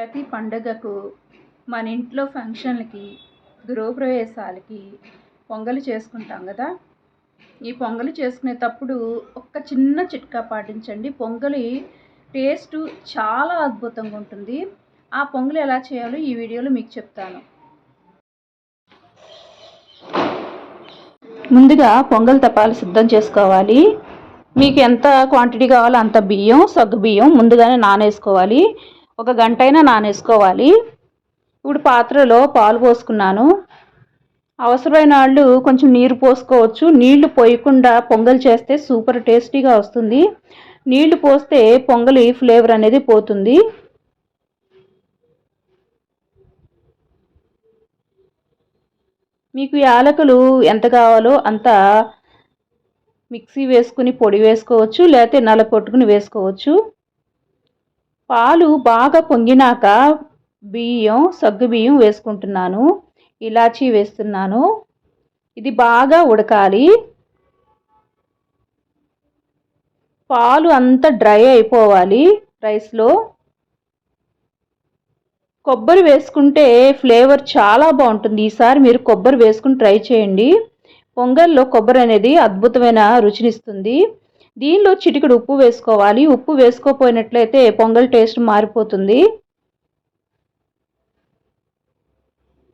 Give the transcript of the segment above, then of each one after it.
ప్రతి పండుగకు మన ఇంట్లో ఫంక్షన్లకి గృహప్రవేశాలకి పొంగలి చేసుకుంటాం కదా? ఈ పొంగలి చేసుకునేటప్పుడు ఒక్క చిన్న చిట్కా పాటించండి. పొంగలి టేస్ట్ చాలా అద్భుతంగా ఉంటుంది. ఆ పొంగలి ఎలా చేయాలో ఈ వీడియోలో మీకు చెప్తాను. ముందుగా పొంగల్ తపాలు సిద్ధం చేసుకోవాలి. మీకు ఎంత క్వాంటిటీ కావాలో అంత బియ్యం సగ్గు బియ్యం ముందుగానే నానేసుకోవాలి. ఒక గంట అయినా నానేసుకోవాలి. ఇప్పుడు పాత్రలో పాలు పోసుకున్నాను. అవసరమైన వాళ్ళు కొంచెం నీరు పోసుకోవచ్చు. నీళ్ళు పోయకుండా పొంగల్ చేస్తే సూపర్ టేస్టీగా వస్తుంది. నీళ్ళు పోస్తే పొంగలి ఫ్లేవర్ అనేది పోతుంది. మీకు యాలకులు ఎంత కావాలో అంత మిక్సీ వేసుకుని పొడి వేసుకోవచ్చు. లేకపోతే నల్ల కొట్టుకుని వేసుకోవచ్చు. పాలు బాగా పొంగినాక బియ్యం సగ్గు బియ్యం వేసుకుంటున్నాను. ఇలాచీ వేస్తున్నాను. ఇది బాగా ఉడకాలి. పాలు అంతా డ్రై అయిపోవాలి రైస్లో. కొబ్బరి వేసుకుంటే ఫ్లేవర్ చాలా బాగుంటుంది. ఈసారి మీరు కొబ్బరి వేసుకుని ట్రై చేయండి. పొంగల్లో కొబ్బరి అనేది అద్భుతమైన రుచినిస్తుంది. దీనిలో చిటికెడు ఉప్పు వేసుకోవాలి. ఉప్పు వేసుకోపోయినట్లయితే పొంగల్ టేస్ట్ మారిపోతుంది.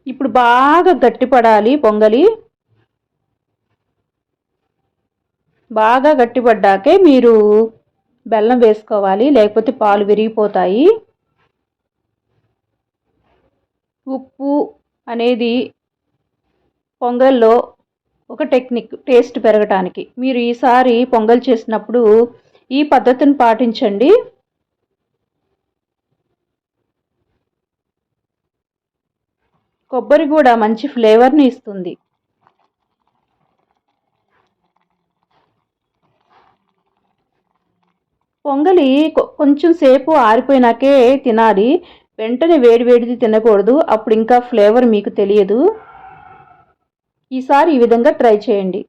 ఇప్పుడు బాగా గట్టిపడాలి పొంగలి. బాగా గట్టిపడ్డాకే మీరు బెల్లం వేసుకోవాలి. లేకపోతే పాలు విరిగిపోతాయి. ఉప్పు అనేది పొంగల్లో ఒక టెక్నిక్ టేస్ట్ పెరగటానికి. మీరు ఈసారి పొంగల్ చేసినప్పుడు ఈ పద్ధతిని పాటించండి. కొబ్బరి కూడా మంచి ఫ్లేవర్ని ఇస్తుంది. పొంగలి కొంచెం సేపు ఆరిపోయినాకే తినాలి. వెంటనే వేడి వేడిది తినకూడదు. అప్పుడు ఇంకా ఫ్లేవర్ మీకు తెలియదు. ఈసారి ఈ విధంగా ట్రై చేయండి.